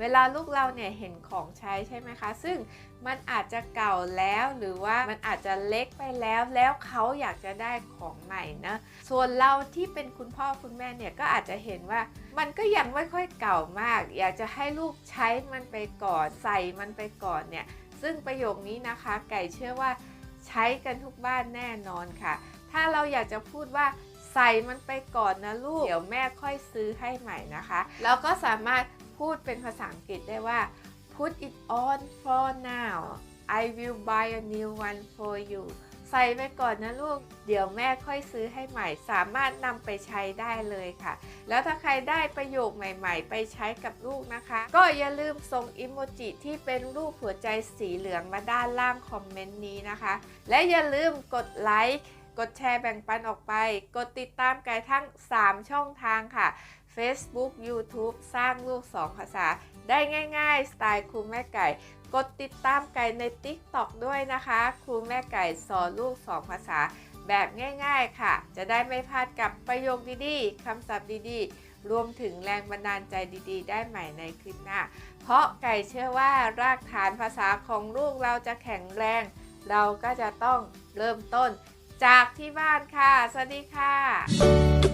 เวลาลูกเราเนี่ยเห็นของใช้ใช่ไหมคะ ซึ่งมันอาจจะเก่าแล้วหรือว่ามันอาจจะเล็กไปแล้วแล้วเขาอยากจะได้ของใหม่นะส่วนเราที่เป็นคุณพ่อคุณแม่เนี่ยก็อาจจะเห็นว่า มันก็ยังไม่ค่อยเก่ามาก อยากจะให้ลูกใช้มันไปก่อนใส่มันไปก่อนเนี่ยซึ่งประโยคนี้นะคะ ไก่เชื่อว่าใช้กันทุกบ้านแน่นอนค่ะ ถ้าเราอยากจะพูดว่าใส่มันไปก่อนนะลูกเดี๋ยวแม่ค่อยซื้อให้ใหม่นะคะแล้วก็สามารถ พูดเป็นภาษาอังกฤษได้ว่า put it on for now I will buy a new one for you ใส่ไปก่อนนะลูก เดี๋ยวแม่ค่อยซื้อให้ใหม่ สามารถนำไปใช้ได้เลยค่ะ แล้วถ้าใครได้ประโยคใหม่ ๆ ไปใช้กับลูกนะคะ ก็อย่าลืมส่งอิโมจิที่เป็นรูปหัวใจสีเหลืองมาด้านล่างคอมเมนต์นี้นะคะ และอย่าลืมกดไลค์ กดแชร์แบ่งปันออกไป กดติดตามกด์ทั้ง 3 ช่องทางค่ะ Facebook YouTube สร้างลูก 2 ภาษา ได้ง่ายๆ สไตล์ครูแม่ไก่ กดติดตามไก่ใน TikTok ด้วยนะคะ ครูแม่ไก่สอนลูก 2 ภาษา แบบง่ายๆค่ะ จะได้ไม่พลาดกับประโยคดีๆคำศัพท์ดีๆ รวมถึงแรงบันดาลใจดีๆ ได้ใหม่ในคลิปหน้า เพราะไก่เชื่อว่ารากฐานภาษาของลูกเราจะแข็งแรง เราก็จะต้องเริ่มต้นจากที่บ้านค่ะ สวัสดีค่ะ